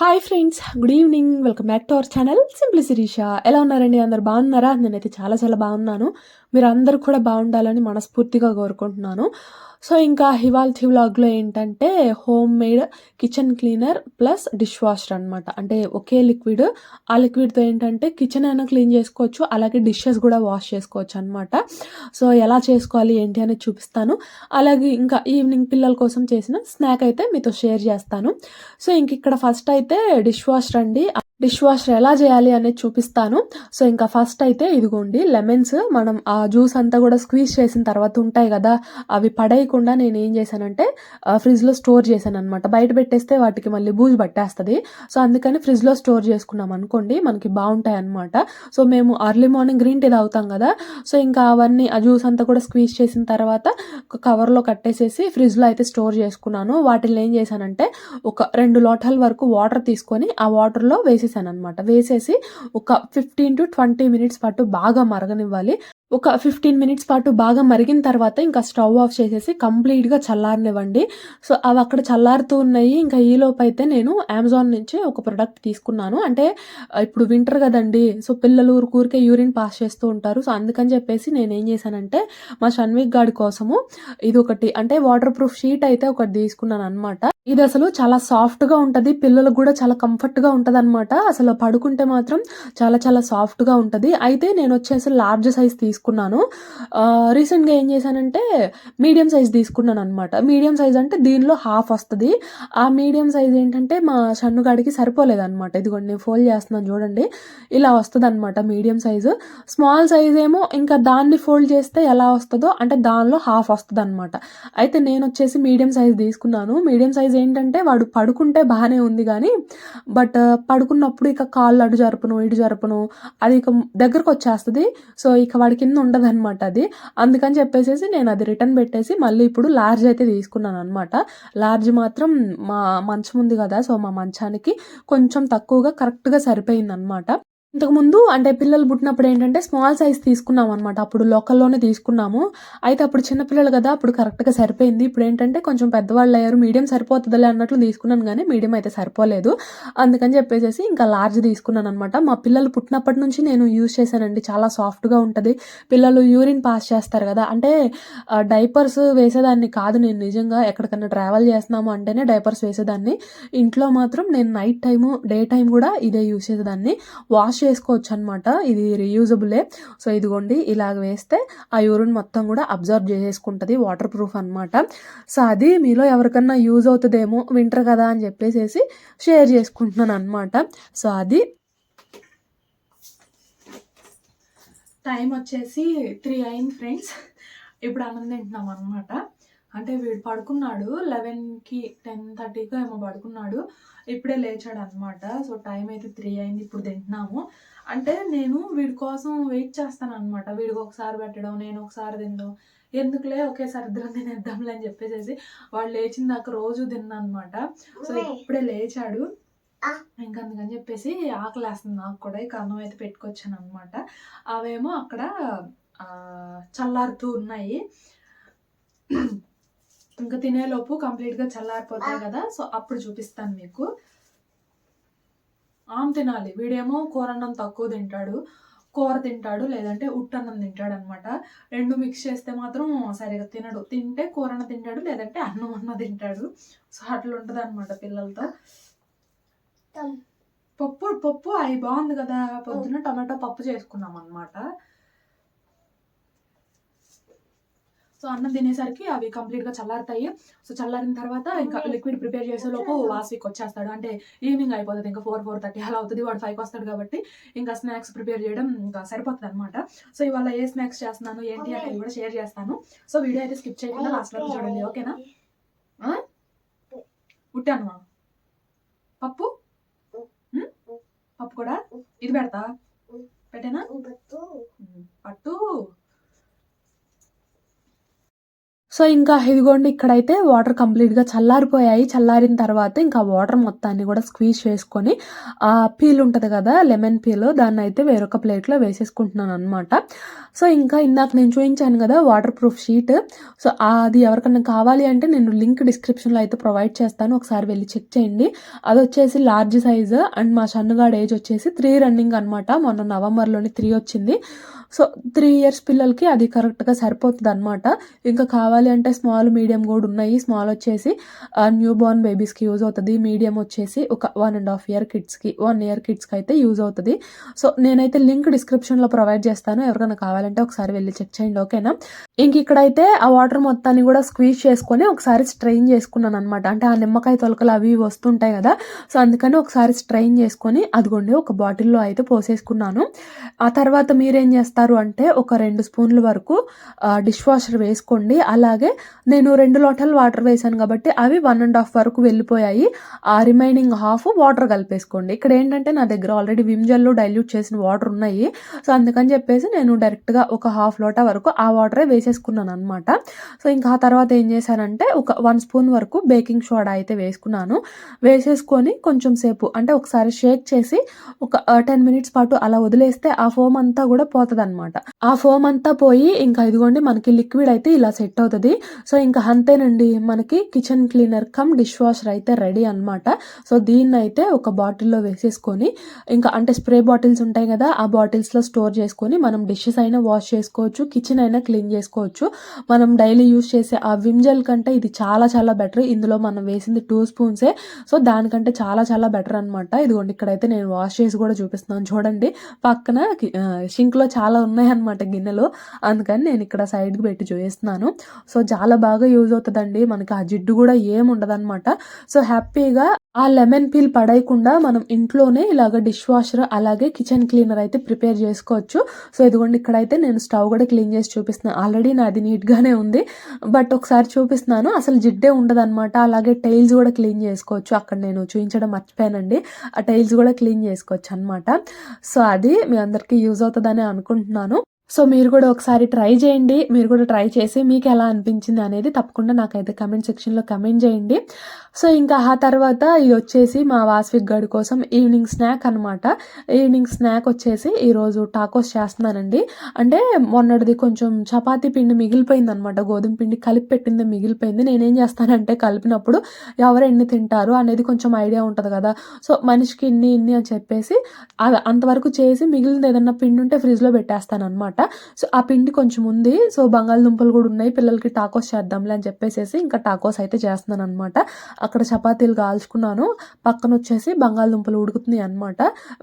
Hi friends good evening welcome back to our channel simply Sirisha ఎలా ఉన్నారండి? అందరు బాగున్నారా? నేనైతే చాలా చాలా బాగున్నాను. మీరు కూడా బాగుండాలని మనస్ఫూర్తిగా కోరుకుంటున్నాను. సో ఇంకా హివాల్తి వ్లాగ్లో ఏంటంటే home made kitchen cleaner plus dishwasher అనమాట అంటే ఒకే లిక్విడ్ ఆ లిక్విడ్తో ఏంటంటే కిచెన్ అయినా క్లీన్ చేసుకోవచ్చు అలాగే డిషెస్ కూడా వాష్ చేసుకోవచ్చు అనమాట సో ఎలా చేసుకోవాలి ఏంటి అనేది చూపిస్తాను. అలాగే ఇంకా ఈవినింగ్ పిల్లల కోసం చేసిన స్నాక్ అయితే మీతో షేర్ చేస్తాను. సో ఇంక ఇక్కడ ఫస్ట్ అయితే డిష్ వాషర్ అండి డిష్ వాషర్ ఎలా చేయాలి అనేది చూపిస్తాను. సో ఇంకా ఫస్ట్ అయితే ఇదిగోండి లెమన్స్. మనం ఆ జ్యూస్ అంతా కూడా స్క్వీజ్ చేసిన తర్వాత ఉంటాయి కదా అవి పడేయకుండా నేను ఏం చేశానంటే ఫ్రిడ్జ్లో స్టోర్ చేశాను అనమాట బయట పెట్టేస్తే వాటికి మళ్ళీ బూజు పట్టేస్తుంది. సో అందుకని ఫ్రిడ్జ్లో స్టోర్ చేసుకున్నాం అనుకోండి మనకి బాగుంటాయి అనమాట సో మేము అర్లీ మార్నింగ్ గ్రీన్ టీ తాగుతాం కదా సో ఇంకా అవన్నీ ఆ జ్యూస్ అంతా కూడా స్క్వీజ్ చేసిన తర్వాత ఒక కవర్లో కట్టేసేసి ఫ్రిడ్జ్లో అయితే స్టోర్ చేసుకున్నాను. వాటిని ఏం చేశానంటే ఒక రెండు లోటాల వరకు వాటర్ తీసుకొని ఆ వాటర్లో వేసి వేసేసాను అనమాట వేసేసి ఒక ఫిఫ్టీన్ టు ట్వంటీ మినిట్స్ పాటు బాగా మరగనివ్వాలి. ఒక ఫిఫ్టీన్ మినిట్స్ పాటు బాగా మరిగిన తర్వాత ఇంకా స్టవ్ ఆఫ్ చేసేసి కంప్లీట్గా చల్లారనివ్వండి. సో అవి అక్కడ చల్లారుతూ ఉన్నాయి. ఇంకా ఈలోపు అయితే నేను అమెజాన్ నుంచి ఒక ప్రొడక్ట్ తీసుకున్నాను. అంటే ఇప్పుడు వింటర్ కదండి. సో పిల్లలు ఊరికే యూరిన్ పాస్ చేస్తూ ఉంటారు. సో అందుకని చెప్పేసి నేను ఏం చేశానంటే మా షన్విక్ గాడి కోసము ఇది ఒకటి అంటే వాటర్ ప్రూఫ్ షీట్ అయితే ఒకటి తీసుకున్నాను అనమాట ఇది అసలు చాలా సాఫ్ట్గా ఉంటుంది. పిల్లలకు కూడా చాలా కంఫర్ట్గా ఉంటుంది అనమాట అసలు పడుకుంటే మాత్రం చాలా చాలా సాఫ్ట్గా ఉంటుంది. అయితే నేను వచ్చేసి లార్జ్ సైజ్ తీసుకున్నాను. రీసెంట్గా ఏం చేశానంటే మీడియం సైజ్ తీసుకున్నాను అనమాట మీడియం సైజ్ అంటే దీనిలో హాఫ్ వస్తుంది. ఆ మీడియం సైజ్ ఏంటంటే మా సన్నుగాడికి సరిపోలేదన్నమాట. ఇదిగోండి నేను ఫోల్డ్ చేస్తున్నాను చూడండి. ఇలా వస్తుంది అనమాట మీడియం సైజు. స్మాల్ సైజ్ ఏమో ఇంకా దాన్ని ఫోల్డ్ చేస్తే ఎలా వస్తుందో అంటే దానిలో హాఫ్ వస్తుంది అనమాట అయితే నేను వచ్చేసి మీడియం సైజ్ తీసుకున్నాను. మీడియం సైజ్ ఏంటంటే వాడు పడుకుంటే బాగానే ఉంది కానీ బట్ పడుకున్న ఉన్నప్పుడు ఇక కాళ్ళు అటు జరపను ఇటు జరపను అది ఇక దగ్గరకు వచ్చేస్తుంది. సో ఇక వాడి కింద ఉండదు అనమాట అది. అందుకని చెప్పేసి నేను అది రిటర్న్ పెట్టేసి మళ్ళీ ఇప్పుడు లార్జ్ అయితే తీసుకున్నాను అనమాట లార్జ్ మాత్రం మా మంచం ఉంది కదా సో మా మంచానికి కొంచెం తక్కువగా కరెక్ట్గా సరిపోయింది అనమాట ఇంతకుముందు అంటే పిల్లలు పుట్టినప్పుడు ఏంటంటే స్మాల్ సైజ్ తీసుకున్నాం అనమాట అప్పుడు లోకల్లోనే తీసుకున్నాము. అయితే అప్పుడు చిన్నపిల్లలు కదా అప్పుడు కరెక్ట్గా సరిపోయింది. ఇప్పుడు ఏంటంటే కొంచెం పెద్దవాళ్ళు అయ్యారు మీడియం సరిపోతుందిలే అన్నట్లు తీసుకున్నాను కానీ మీడియం అయితే సరిపోలేదు. అందుకని చెప్పేసి ఇంకా లార్జ్ తీసుకున్నాను అనమాట మా పిల్లలు పుట్టినప్పటి నుంచి నేను యూజ్ చేశానండి. చాలా సాఫ్ట్గా ఉంటుంది. పిల్లలు యూరిన్ పాస్ చేస్తారు కదా. అంటే డైపర్స్ వేసేదాన్ని కాదు నేను నిజంగా. ఎక్కడికన్నా ట్రావెల్ చేస్తున్నాము అంటేనే డైపర్స్ వేసేదాన్ని. ఇంట్లో మాత్రం నేను నైట్ టైము డే టైం కూడా ఇదే యూజ్ చేసేదాన్ని. వాష్ చేసుకోవచ్చు అనమాట ఇది రీయూజబులే సో ఇదిగోండి ఇలాగ వేస్తే ఆ యూరిన్ మొత్తం కూడా అబ్జర్వ్ చేసేసుకుంటుంది వాటర్ ప్రూఫ్ అనమాట సో అది మీలో ఎవరికన్నా యూజ్ అవుతుందేమో వింటర్ కదా అని చెప్పేసి షేర్ చేసుకుంటున్నాను అనమాట సో అది టైం వచ్చేసి త్రీ అయింది ఫ్రెండ్స్ ఇప్పుడు అన్నం తింటున్నాం అనమాట అంటే వీడు పడుకున్నాడు లెవెన్కి టెన్ థర్టీకి ఏమో పడుకున్నాడు. ఇప్పుడే లేచాడు అనమాట సో టైం అయితే త్రీ అయింది ఇప్పుడు తింటున్నాము. అంటే నేను వీడి కోసం వెయిట్ చేస్తాను అనమాట వీడికి ఒకసారి పెట్టడం నేను ఒకసారి తినడం. ఎందుకులే ఒకేసారి ఇద్దరం తినేద్దాంలే అని చెప్పేసి వాడు లేచిన దాకా రోజు తిన్నా అనమాట సో ఇప్పుడే లేచాడు. ఇంకా అందుకని చెప్పేసి ఆకలి వేస్తుంది నాకు కూడా. ఇక అన్నం అయితే పెట్టుకొచ్చాను అనమాట అవేమో అక్కడ చల్లారుతూ ఉన్నాయి. ఇంకా తినేలోపు కంప్లీట్గా చల్లారిపోతాయి కదా సో అప్పుడు చూపిస్తాను మీకు. ఆమ్ తినాలి. వీడేమో కూరన్నం తక్కువ తింటాడు కూర తింటాడు లేదంటే ఉట్టన్నం తింటాడు అనమాట రెండు మిక్స్ చేస్తే మాత్రం సరిగా తినడు. తింటే కూరన్న తింటాడు లేదంటే అన్నం అన్న తింటాడు. సో అట్లా ఉంటుంది అనమాట పిల్లలతో పప్పు పప్పు అవి బాగుంది కదా పొద్దున టమాటో పప్పు చేసుకున్నాం అనమాట సో అన్నం తినేసరికి అవి కంప్లీట్గా చల్లారుతాయి. సో చల్లారిన తర్వాత ఇంకా లిక్విడ్ ప్రిపేర్ చేసే లోపు వాస్విక్ వచ్చేస్తాడు. అంటే ఈవినింగ్ అయిపోతుంది. ఇంకా ఫోర్ ఫోర్ థర్టీ అలా అవుతుంది. వాడు ఫైవ్కి వస్తాడు కాబట్టి ఇంకా స్నాక్స్ ప్రిపేర్ చేయడం ఇంకా సరిపోతుంది అనమాట సో ఇవాళ ఏ స్నాక్స్ చేస్తున్నాను? ఏంటి అనేది కూడా షేర్ చేస్తాను. సో వీడియో అయితే స్కిప్ చేయకుండా లాస్ట్ వరకు చూడండి. ఓకేనా? పుట్టాను పప్పు? పప్పు కూడా? ఇది పెడతా? పెట్టేనా పట్టు సో ఇంకా ఇదిగోండి ఇక్కడైతే వాటర్ కంప్లీట్‌గా చల్లారిపోయాయి. చల్లారిన తర్వాత ఇంకా వాటర్ మొత్తాన్ని కూడా స్క్వీజ్ చేసుకొని ఆ పీల్ ఉంటుంది కదా! లెమన్ పీల్ దాన్నయితే వేరొక ప్లేట్‌లో వేసేసుకుంటున్నాను అనమాట సో ఇంకా ఇందాక నేను చూపించాను కదా! Water proof sheet. సో అది ఎవరికన్నా కావాలి అంటే నేను లింక్ డిస్క్రిప్షన్‌లో అయితే ప్రొవైడ్ చేస్తాను. ఒకసారి వెళ్ళి చెక్ చేయండి. అది వచ్చేసి లార్జ్ సైజ్ అండ్ మా సన్నుగాడి ఏజ్ వచ్చేసి త్రీ రన్నింగ్ అనమాట. మొన్న నవంబర్‌లోనే త్రీ వచ్చింది. సో త్రీ ఇయర్స్ పిల్లలకి అది కరెక్ట్‌గా సరిపోతుంది అనమాట ఇంకా కావాలి అంటే స్మాల్, మీడియం కూడా ఉన్నాయి. స్మాల్ వచ్చేసి న్యూ బోర్న్ బేబీస్‌కి యూజ్ అవుతుంది మీడియం వచ్చేసి ఒక వన్ అండ్ హాఫ్ ఇయర్ కిడ్స్‌కి, వన్ ఇయర్ కిడ్స్‌కి అయితే యూజ్ అవుతుంది సో నేనైతే లింక్ డిస్క్రిప్షన్‌లో ప్రొవైడ్ చేస్తాను. ఎవరికైనా కావాలంటే ఒకసారి వెళ్ళి చెక్ చేయండి. ఓకేనా? ఇంక ఇక్కడైతే ఆ వాటర్ మొత్తాన్ని కూడా స్క్వీజ్ చేసుకొని ఒకసారి స్ట్రెయిన్ చేసుకున్నాననమాట. అంటే ఆ నిమ్మకాయ తొలకలు అవి ఇవి వస్తుంటాయి కదా! సో అందుకని ఒకసారి స్ట్రెయిన్ చేసుకొని అదిగోండి ఒక బాటిల్‌లో అయితే పోసేసుకున్నాను. ఆ తర్వాత మీరేం చేస్తారు అంటే ఒక రెండు స్పూన్ల వరకు డిష్ వాషర్ వేసుకోండి. అలాగే నేను రెండు లోటలు వాటర్ వేశాను కాబట్టి అవి వన్ అండ్ హాఫ్ వరకు వెళ్ళిపోయాయి. ఆ రిమైనింగ్ హాఫ్ వాటర్ కలిపేసుకోండి. ఇక్కడ ఏంటంటే నా దగ్గర ఆల్రెడీ విమ్ జెల్‌లో డైల్యూట్ చేసిన వాటర్ ఉన్నాయి. సో అందుకని చెప్పేసి నేను డైరెక్ట్‌గా ఒక హాఫ్ లోటా వరకు ఆ వాటరే వేసేసుకున్నాననమాట. సో ఇంకా ఆ తర్వాత ఏం చేశానంటే ఒక వన్ స్పూన్ వరకు బేకింగ్ సోడా అయితే వేసుకున్నాను. వేసేసుకొని కొంచెం సేపు అంటే ఒకసారి షేక్ చేసి ఒక టెన్ మినిట్స్ పాటు అలా వదిలేస్తే ఆ ఫోమ్ అంతా కూడా పోతదనమాట. ఆ ఫోమ్ అంతా పోయి ఇంకా ఇదిగోండి మనకి లిక్విడ్ అయితే ఇలా సెట్ అవుతుంది సో ఇంకా అంతేనండి మనకి kitchen cleaner cum dish washer అయితే రెడీ అనమాట. సో దీన్ని అయితే ఒక బాటిల్‌లో వేసేసుకొని ఇంకా అంటే స్ప్రే బాటిల్స్ ఉంటాయి కదా! ఆ బాటిల్స్‌లో స్టోర్ చేసుకొని మనం డిషెస్ అయినా వాష్ చేసుకోవచ్చు. కిచెన్ అయినా క్లీన్ చేసుకోవచ్చు. మనం డైలీ యూజ్ చేసే ఆ విమ్ జెల్ కంటే ఇది చాలా చాలా బెటర్. ఇందులో మనం వేసింది టూ స్పూన్సే. సో దానికంటే చాలా చాలా బెటర్ అనమాట. ఇదిగోండి ఇక్కడైతే నేను వాష్ చేసి కూడా చూపిస్తున్నాను చూడండి. పక్కన సింక్‌లో చాలా ఉన్నాయన్నమాట గిన్నెలు. అందుకని నేను ఇక్కడ సైడ్‌కి పెట్టి చూపిస్తున్నాను. సో చాలా బాగా యూజ్ అవుతుందండి మనకి ఆ జిడ్డు కూడా ఏమి సో హ్యాపీగా ఆ లెమన్ పీల్ పడేయకుండా మనం ఇంట్లోనే ఇలాగ డిష్ వాషర్ అలాగే కిచెన్ క్లీనర్ అయితే ప్రిపేర్ చేసుకోవచ్చు. సో ఇదిగోండి ఇక్కడైతే నేను స్టవ్ కూడా క్లీన్ చేసి చూపిస్తున్నాను. ఆల్రెడీ నాది నీట్‌గానే ఉంది. బట్ ఒకసారి చూపిస్తున్నాను. అసలు జిడ్డే ఉండదనమాట. అలాగే టైల్స్ కూడా క్లీన్ చేసుకోవచ్చు. అక్కడ నేను చూపించడం మర్చిపోయానండి. ఆ టైల్స్ కూడా క్లీన్ చేసుకోవచ్చు అనమాట సో అది మీ అందరికీ యూజ్ అవుతుందని అనుకుంటున్నాను. సో మీరు కూడా ఒకసారి ట్రై చేయండి. మీరు కూడా ట్రై చేసి మీకు ఎలా అనిపించింది అనేది తప్పకుండా నాకైతే కమెంట్ సెక్షన్‌లో కమెంట్ చేయండి. సో ఇంకా ఆ తర్వాత ఇది వచ్చేసి మా వాస్విక్ గాడి కోసం ఈవినింగ్ స్నాక్ అనమాట. ఈవినింగ్ స్నాక్ వచ్చేసి ఈరోజు టాకోస్ చేస్తున్నానండి. అంటే మొన్నటిది కొంచెం చపాతీ పిండి మిగిలిపోయిందనమాట. గోధుమ పిండి కలిపి పెట్టింది మిగిలిపోయింది. నేనేం చేస్తానంటే కలిపినప్పుడు ఎవరు ఎన్ని తింటారు అనేది కొంచెం ఐడియా ఉంటుంది కదా! సో మనిషికి ఇన్ని ఇన్ని అని చెప్పేసి అంతవరకు చేసి మిగిలింది ఏదన్నా పిండి ఉంటే ఫ్రిడ్జ్‌లో అనమాట సో ఆ పిండి కొంచెం ఉంది. సో బంగాళదుంపలు కూడా ఉన్నాయి. పిల్లలకి టాకోస్ చేద్దాంలే అని చెప్పేసేసి ఇంకా టాకోస్ అయితే చేస్తున్నాను అనమాట అక్కడ చపాతీలు కాల్చుకున్నాను. పక్కనొచ్చేసి బంగాళదుంపలు ఉడుకుతున్నాయి అనమాట.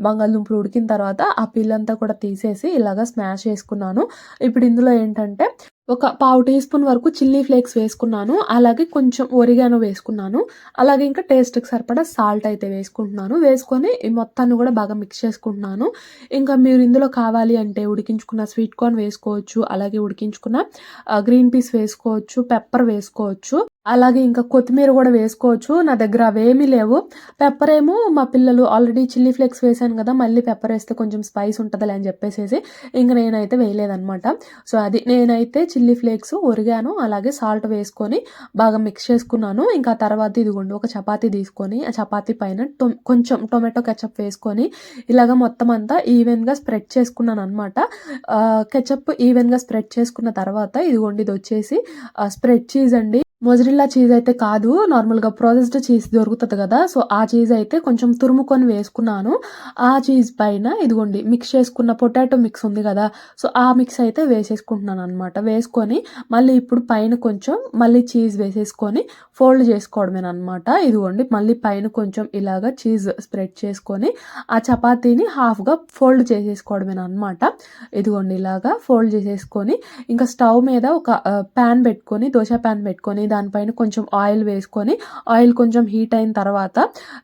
బంగాళదుంపలు ఉడికిన తర్వాత ఆ పిల్లంతా కూడా తీసేసి ఇలాగ స్మాష్ చేసుకున్నాను. ఇప్పుడు ఇందులో ఏంటంటే ఒక పావు టీ స్పూన్ వరకు చిల్లీ ఫ్లేక్స్ వేసుకున్నాను. అలాగే కొంచెం ఒరిగాను వేసుకున్నాను. అలాగే ఇంకా టేస్ట్‌కి సరిపడా సాల్ట్ అయితే వేసుకుంటున్నాను. వేసుకొని ఈ మొత్తాన్ని కూడా బాగా మిక్స్ చేసుకుంటున్నాను. ఇంకా మీరు ఇందులో కావాలి అంటే ఉడికించుకున్న స్వీట్ కార్న్ వేసుకోవచ్చు. అలాగే ఉడికించుకున్న గ్రీన్ పీస్ వేసుకోవచ్చు. పెప్పర్ వేసుకోవచ్చు. అలాగే ఇంకా కొత్తిమీర కూడా వేసుకోవచ్చు. నా దగ్గర అవేమీ లేవు. పెప్పర్ ఏమో మా పిల్లలు ఆల్రెడీ చిల్లీ ఫ్లేక్స్ వేసాను కదా! మళ్ళీ పెప్పర్ వేస్తే కొంచెం స్పైస్ ఉంటుందిలే అని చెప్పేసేసి ఇంక నేనైతే వేయలేదనమాట. సో అది నేనైతే చిల్లీ ఫ్లేక్స్, ఉరిగాను అలాగే సాల్ట్ వేసుకొని బాగా మిక్స్ చేసుకున్నాను. ఇంకా తర్వాత ఇదిగోండి ఒక చపాతీ తీసుకొని ఆ చపాతీ పైన టొ కొంచెం టొమాటో కెచప్ వేసుకొని ఇలాగ మొత్తం అంతా ఈవెన్‌గా స్ప్రెడ్ చేసుకున్నాను అనమాట కెచప్ ఈవెన్‌గా స్ప్రెడ్ చేసుకున్న తర్వాత ఇదిగోండి ఇది వచ్చేసి స్ప్రెడ్ చీజ్ అండి. మొజరిల్లా చీజ్ అయితే కాదు. నార్మల్‌గా ప్రాసెస్డ్ చీజ్ దొరుకుతుంది కదా! సో ఆ చీజ్ అయితే కొంచెం తురుముకొని వేసుకున్నాను. ఆ చీజ్ పైన ఇదిగోండి మిక్స్ చేసుకున్న పొటాటో మిక్స్ ఉంది కదా! సో ఆ మిక్స్ అయితే వేసేసుకుంటున్నాను అనమాట వేసుకొని మళ్ళీ ఇప్పుడు పైన కొంచెం మళ్ళీ చీజ్ వేసేసుకొని ఫోల్డ్ చేసుకోవడమేనమాట ఇదిగోండి మళ్ళీ పైన కొంచెం ఇలాగ చీజ్ స్ప్రెడ్ చేసుకొని ఆ చపాతీని హాఫ్‌గా ఫోల్డ్ చేసేసుకోవడమేనమాట ఇదిగోండి ఇలాగా ఫోల్డ్ చేసేసుకొని ఇంకా స్టవ్ మీద ఒక ప్యాన్ పాన్ పెట్టుకొని దోశ పాన్ పెట్టుకొని దానిపైన కొంచెం ఆయిల్ వేసుకొని ఆయిల్ కొంచెం హీట్ అయిన తర్వాత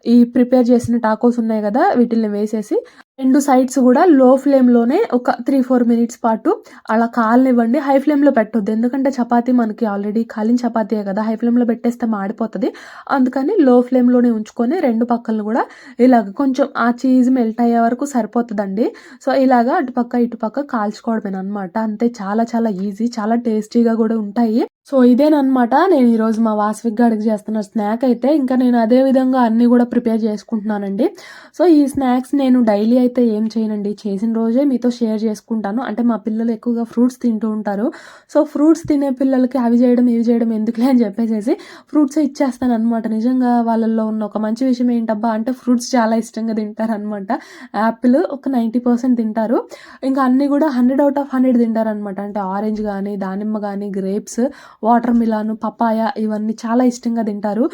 ఈ ప్రిపేర్ చేసిన టాకోస్ ఉన్నాయి కదా! వీటిల్ని వేసేసి రెండు సైడ్స్ కూడా లో ఫ్లేమ్‌లోనే ఒక 3, 4 మినిట్స్ పాటు అలా కాలనివ్వండి. హై ఫ్లేమ్‌లో పెట్టొద్దు. ఎందుకంటే చపాతీ మనకి ఆల్రెడీ కాలిన చపాతీయే కదా! హై ఫ్లేమ్‌లో పెట్టేస్తే మాడిపోతుంది అందుకని లో ఫ్లేమ్‌లోనే ఉంచుకొని రెండు పక్కలను కూడా ఇలాగ కొంచెం ఆ చీజ్ మెల్ట్ అయ్యే వరకు సరిపోతుందండి సో ఇలాగ అటుపక్క, ఇటుపక్క కాల్చుకోవడమేనమాట అంతే చాలా చాలా ఈజీ. చాలా టేస్టీగా కూడా ఉంటాయి. సో ఇదేనమాట నేను ఈరోజు మా వాసవిక్ గారికి చేస్తున్న స్నాక్ అయితే ఇంకా నేను అదే విధంగా అన్నీ కూడా ప్రిపేర్ చేసుకుంటున్నానండి. సో ఈ స్నాక్స్ నేను డైలీ అయితే ఏం చేయనండి. చేసిన రోజే మీతో షేర్ చేసుకుంటాను. అంటే మా పిల్లలు ఎక్కువగా ఫ్రూట్స్ తింటూ ఉంటారు. సో ఫ్రూట్స్ తినే పిల్లలకి అవి చేయడం ఇవి చేయడం ఎందుకులే అని చెప్పేసి ఫ్రూట్స్ ఇచ్చేస్తాను అనమాట నిజంగా వాళ్ళల్లో ఉన్న ఒక మంచి విషయం ఏంటబ్బా అంటే ఫ్రూట్స్ చాలా ఇష్టంగా తింటారు అనమాట యాపిల్ ఒక నైంటీ పర్సెంట్ తింటారు. ఇంకా అన్నీ కూడా హండ్రెడ్ అవుట్ ఆఫ్ హండ్రెడ్ తింటారనమాట అంటే ఆరెంజ్ కానీ దానిమ్మ కానీ గ్రేప్స్ వాటర్ మిలాన్ పపాయ ఇవన్నీ చాలా ఇష్టంగా తింటారు.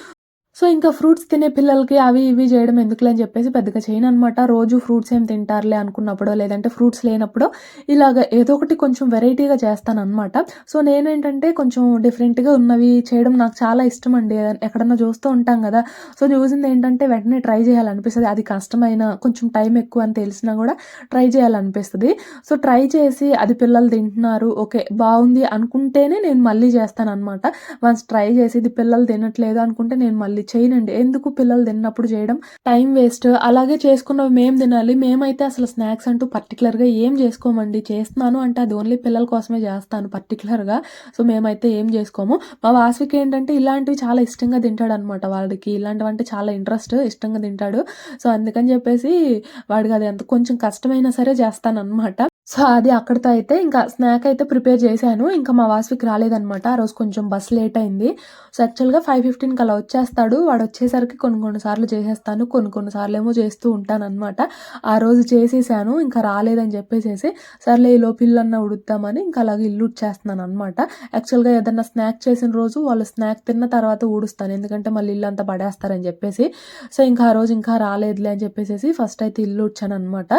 సో ఇంకా ఫ్రూట్స్ తినే పిల్లలకి అవి ఇవి చేయడం ఎందుకులే అని చెప్పేసి పెద్దగా చేయను అనమాట రోజు ఫ్రూట్స్ ఏం తింటారులే అనుకున్నప్పుడు లేదంటే ఫ్రూట్స్ లేనప్పుడు ఇలాగ ఏదో ఒకటి కొంచెం వెరైటీగా చేస్తాను అనమాట సో నేను ఏంటంటే కొంచెం డిఫరెంట్గా ఉన్నవి చేయడం నాకు చాలా ఇష్టం అండి ఎక్కడన్నా చూస్తూ ఉంటాం కదా. సో చూసింది ఏంటంటే వెంటనే ట్రై చేయాలనిపిస్తుంది. అది కష్టమైన కొంచెం టైం ఎక్కువ అని తెలిసినా కూడా ట్రై చేయాలనిపిస్తుంది. సో ట్రై చేసి అది పిల్లలు తింటున్నారు ఓకే బాగుంది అనుకుంటేనే నేను మళ్ళీ చేస్తాను అనమాట వన్స్ ట్రై చేసి ఇది పిల్లలు తినట్లేదు అనుకుంటే నేను మళ్ళీ చేయనండి. ఎందుకు పిల్లలు తిన్నప్పుడు చేయడం? Time waste. అలాగే చేసుకున్నవి మేము తినాలి. మేమైతే అసలు స్నాక్స్ అంటూ పర్టికులర్గా ఏం చేసుకోమండి. చేస్తున్నాను అంటే అది ఓన్లీ పిల్లల కోసమే చేస్తాను పర్టికులర్గా సో మేమైతే ఏం చేసుకోము. మా వాసుకి ఏంటంటే ఇలాంటివి చాలా ఇష్టంగా తింటాడు అనమాట వాడికి ఇలాంటివి అంటే చాలా ఇంట్రెస్ట్ ఇష్టంగా తింటాడు. సో అందుకని చెప్పేసి వాడికి అది ఎంత కొంచెం కష్టమైనా సరే చేస్తాను అనమాట సో అది అక్కడితో అయితే ఇంకా స్నాక్ అయితే ప్రిపేర్ చేశాను. ఇంకా మా వాసవికి రాలేదనమాట ఆ రోజు కొంచెం బస్ లేట్ అయింది. సో యాక్చువల్గా ఫైవ్ ఫిఫ్టీన్కి అలా వచ్చేస్తాడు. వాడు వచ్చేసరికి కొన్ని కొన్ని సార్లు చేసేస్తాను. కొన్ని కొన్ని సార్లు ఏమో చేస్తూ ఉంటానన్నమాట. ఆ రోజు చేసేసాను. ఇంకా రాలేదని చెప్పేసేసి సర్లే ఈ లోపు ఇల్లు అన్న ఉడుద్దామని ఇంకా అలాగే ఇల్లు ఉడ్చేస్తున్నాను అనమాట యాక్చువల్గా ఏదన్నా స్నాక్ చేసిన రోజు వాళ్ళు స్నాక్ తిన్న తర్వాత ఊడుస్తాను. ఎందుకంటే మళ్ళీ ఇల్లు అంతా పడేస్తారని చెప్పేసి. సో ఇంకా ఆ రోజు ఇంకా రాలేదులే అని చెప్పేసి ఫస్ట్ అయితే ఇల్లు ఉడ్చాను అనమాట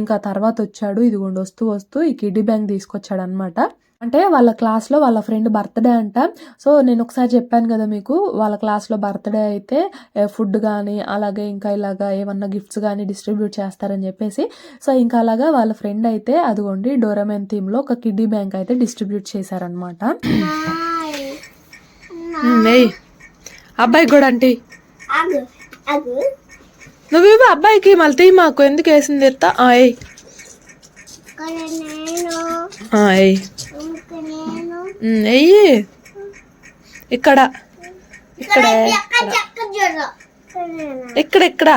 ఇంకా తర్వాత వచ్చాడు. ఇదిగోండి వస్తూ వస్తూ ఈ కిడ్డీ బ్యాంక్ తీసుకొచ్చాడు అనమాట అంటే వాళ్ళ క్లాస్లో వాళ్ళ ఫ్రెండ్ బర్త్డే అంట. సో నేను ఒకసారి చెప్పాను కదా మీకు వాళ్ళ క్లాస్లో బర్త్డే అయితే ఫుడ్ కానీ అలాగే ఇంకా ఇలాగా ఏమన్నా గిఫ్ట్స్ కానీ డిస్ట్రిబ్యూట్ చేస్తారని చెప్పేసి. సో ఇంకా అలాగా వాళ్ళ ఫ్రెండ్ అయితే అదిగోండి డోరమెన్ థీమ్లో ఒక కిడ్డీ బ్యాంక్ అయితే డిస్ట్రిబ్యూట్ చేశారనమాట అబ్బాయికి కూడా అంటే. నువ్వేమో అబ్బాయికి మళ్ళీ మాకు ఎందుకు వేసింది ఎత్తా? ఏయ్. ఇక్కడ. ఇక్కడ ఇక్కడ. ఇక్కడ ఇక్కడ.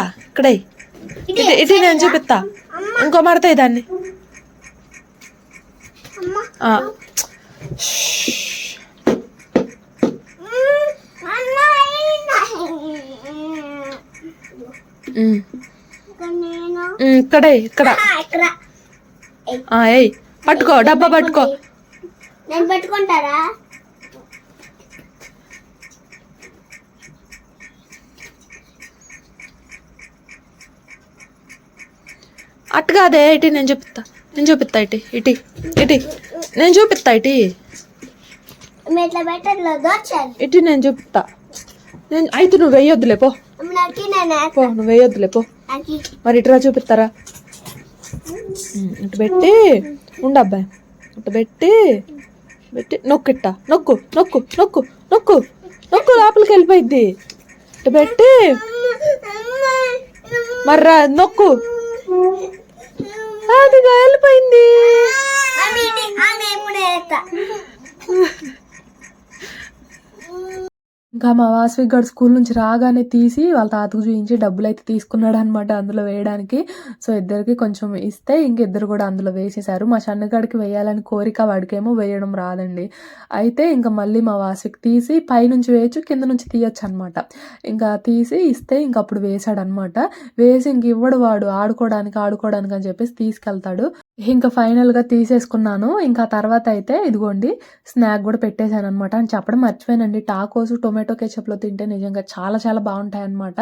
ఇటు నేను చూపిస్తా. ఇంకో మడతాయి దాన్ని ఇక్కడ ఇక్కడే ఇక్కడ ఆ, ఇక్కడ ఆ, ఏయ్ పట్టుకో డబ్బా పట్టుకో. నేను పెట్టుకుంటారా? అటు కాదే ఇటు నేను చూపిస్తా. నేను చూపిస్తా ఇటు ఇటు ఇటు. నేను చూపిస్తా ఇటు. ఇటు నేను చూపిస్తా. నేను అయితే నువ్వు వేయొద్దులే పో. నువ్వు వేయొద్దులే పో. మరి ఇటురా చూపిస్తారా? ఇటు పెట్టి ఉండు అబ్బాయి ఇటు పెట్టి పెట్టి నొక్కిట్ట నొక్కు నొక్కు నొక్కు నొక్కు నొక్కు లోపలికి వెళ్ళిపోయిద్ది ఇటు పెట్టి మర్రా నొక్కు అదిగా వెళ్ళిపోయింది ఆమె ఇది- ఆమె ఎప్పుడు వేస్తా ఇంకా మా వాసవి గడు స్కూల్ నుంచి రాగానే తీసి వాళ్ళ తాతకు చూపించి డబ్బులు అయితే తీసుకున్నాడు అనమాట అందులో వేయడానికి. సో ఇద్దరికి కొంచెం ఇస్తే ఇంక ఇద్దరు కూడా అందులో వేసేశారు. మా సన్నగాడికి వేయాలని కోరిక వాడికేమో వేయడం రాదండి. అయితే ఇంకా మళ్ళీ మా వాసవికి తీసి పైనుంచి వేయచ్చు కింద నుంచి తీయచ్చు అనమాట ఇంకా తీసి ఇస్తే ఇంక అప్పుడు వేసాడు వేసి ఇంక ఇవ్వడు వాడు ఆడుకోవడానికి ఆడుకోవడానికి అని చెప్పేసి తీసుకెళ్తాడు. ఇంకా ఫైనల్గా తీసేసుకున్నాను. ఇంకా తర్వాత అయితే ఇదిగోండి స్నాక్ కూడా పెట్టేశాను అనమాట అని చెప్పడం మర్చిపోయానండి. టాకోస్ టొమాటో కెచప్లో తింటే నిజంగా చాలా చాలా బాగుంటాయి అనమాట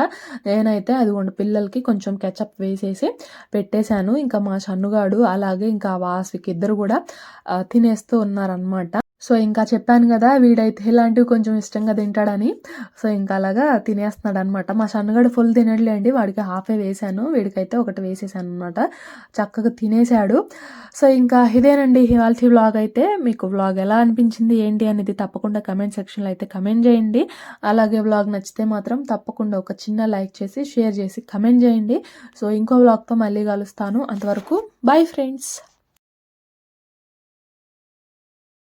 నేనైతే అదిగోండి పిల్లలకి కొంచెం కెచప్ వేసేసి పెట్టేశాను. ఇంకా మా సన్నుగాడు అలాగే ఇంకా వాస్వికి ఇద్దరు కూడా తినేస్తూ ఉన్నారనమాట సో ఇంకా చెప్పాను కదా వీడైతే ఇలాంటివి కొంచెం ఇష్టంగా తింటాడని. సో ఇంకా అలాగా తినేస్తున్నాడు అనమాట మా సన్నగాడు ఫుల్ తినట్లేండి వాడికి హాఫే వేసాను. వీడికైతే ఒకటి వేసేసాను అనమాట చక్కగా తినేశాడు. సో ఇంకా ఇదేనండి ఇవాళ వ్లాగ్ అయితే. మీకు వ్లాగ్ ఎలా అనిపించింది ఏంటి అనేది తప్పకుండా కమెంట్ సెక్షన్లో అయితే కమెంట్ చేయండి. అలాగే వ్లాగ్ నచ్చితే మాత్రం తప్పకుండా ఒక చిన్న లైక్ చేసి షేర్ చేసి కమెంట్ చేయండి. సో ఇంకో వ్లాగ్తో మళ్ళీ కలుస్తాను. అంతవరకు బాయ్ ఫ్రెండ్స్